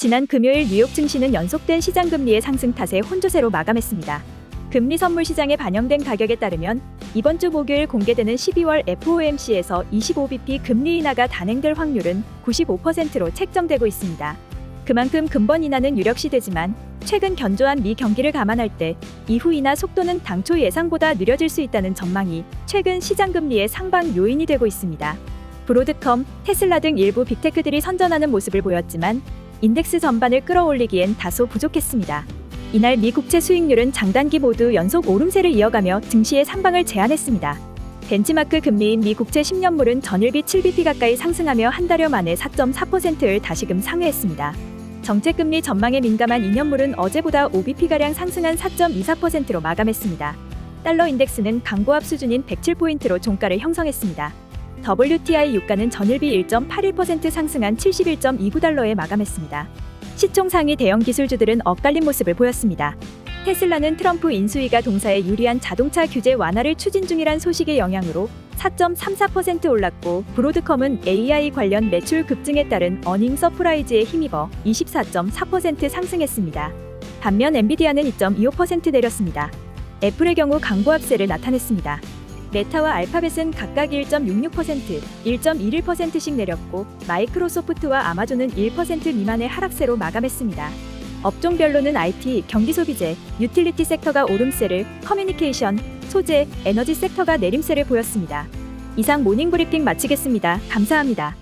지난 금요일 뉴욕 증시는 연속된 시장 금리의 상승 탓에 혼조세로 마감했습니다. 금리 선물 시장에 반영된 가격에 따르면 이번 주 목요일 공개되는 12월 FOMC에서 25bp 금리 인하가 단행될 확률은 95%로 책정되고 있습니다. 그만큼 근본 인하는 유력시 되지만 최근 견조한 미 경기를 감안할 때 이후 인하 속도는 당초 예상보다 느려질 수 있다는 전망이 최근 시장 금리의 상방 요인이 되고 있습니다. 브로드컴, 테슬라 등 일부 빅테크들이 선전하는 모습을 보였지만 인덱스 전반을 끌어올리기엔 다소 부족했습니다. 이날 미 국채 수익률은 장단기 모두 연속 오름세를 이어가며 증시의 상방을 제한했습니다. 벤치마크 금리인 미 국채 10년물은 전일비 7bp 가까이 상승하며 한 달여 만에 4.4%를 다시금 상회했습니다. 정책금리 전망에 민감한 2년물은 어제보다 5bp가량 상승한 4.24%로 마감했습니다. 달러 인덱스는 강보합 수준인 107포인트로 종가를 형성했습니다. WTI 유가는 전일비 1.81% 상승한 71.29달러에 마감했습니다. 시총 상위 대형 기술주들은 엇갈린 모습을 보였습니다. 테슬라는 트럼프 인수위가 동사에 유리한 자동차 규제 완화를 추진 중이란 소식의 영향으로 4.34% 올랐고 브로드컴은 AI 관련 매출 급증에 따른 어닝 서프라이즈에 힘입어 24.4% 상승했습니다. 반면 엔비디아는 2.25% 내렸습니다. 애플의 경우 강보합세를 나타냈습니다. 메타와 알파벳은 각각 1.66%, 1.11%씩 내렸고 마이크로소프트와 아마존은 1% 미만의 하락세로 마감했습니다. 업종별로는 IT, 경기 소비재, 유틸리티 섹터가 오름세를, 커뮤니케이션, 소재, 에너지 섹터가 내림세를 보였습니다. 이상 모닝 브리핑 마치겠습니다. 감사합니다.